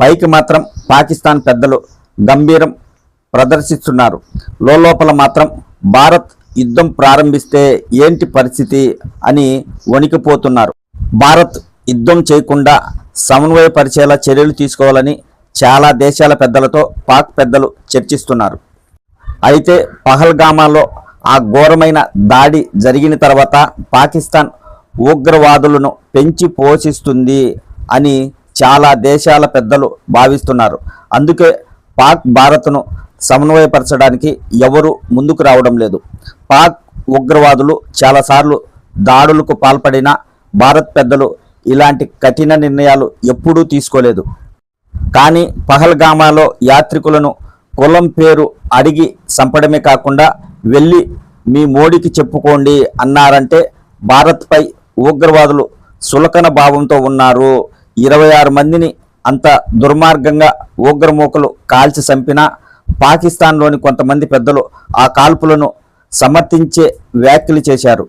పైకి మాత్రం పాకిస్తాన్ పెద్దలు గంభీరం ప్రదర్శిస్తున్నారు. లోపల మాత్రం భారత్ యుద్ధం ప్రారంభిస్తే ఏంటి పరిస్థితి అని వణికిపోతున్నారు. భారత్ యుద్ధం చేయకుండా సమన్వయపరిచేలా చర్యలు తీసుకోవాలని చాలా దేశాల పెద్దలతో పాక్ పెద్దలు చర్చిస్తున్నారు. అయితే పహల్గామాలో ఆ ఘోరమైన దాడి జరిగిన తర్వాత పాకిస్తాన్ ఉగ్రవాదులను పెంచి పోషిస్తుంది అని చాలా దేశాల పెద్దలు భావిస్తున్నారు. అందుకే పాక్ భారత్ను సమన్వయపరచడానికి ఎవరు ముందుకు రావడం లేదు. పాక్ ఉగ్రవాదులు చాలాసార్లు దాడులకు పాల్పడిన భారత్ పెద్దలు ఇలాంటి కఠిన నిర్ణయాలు ఎప్పుడూ తీసుకోలేదు. కానీ పహల్గామాలో యాత్రికులను కులం పేరు అడిగి చంపడమే కాకుండా వెళ్ళి మీ మోడీకి చెప్పుకోండి అన్నారంటే భారత్పై ఉగ్రవాదులు సులకన భావంతో ఉన్నారు. ఇరవై ఆరు మందిని అంత దుర్మార్గంగా ఉగ్రమూకలు కాల్చి చంపినా పాకిస్తాన్లోని కొంతమంది పెద్దలు ఆ కాల్పులను సమర్థించే వ్యాఖ్యలు చేశారు.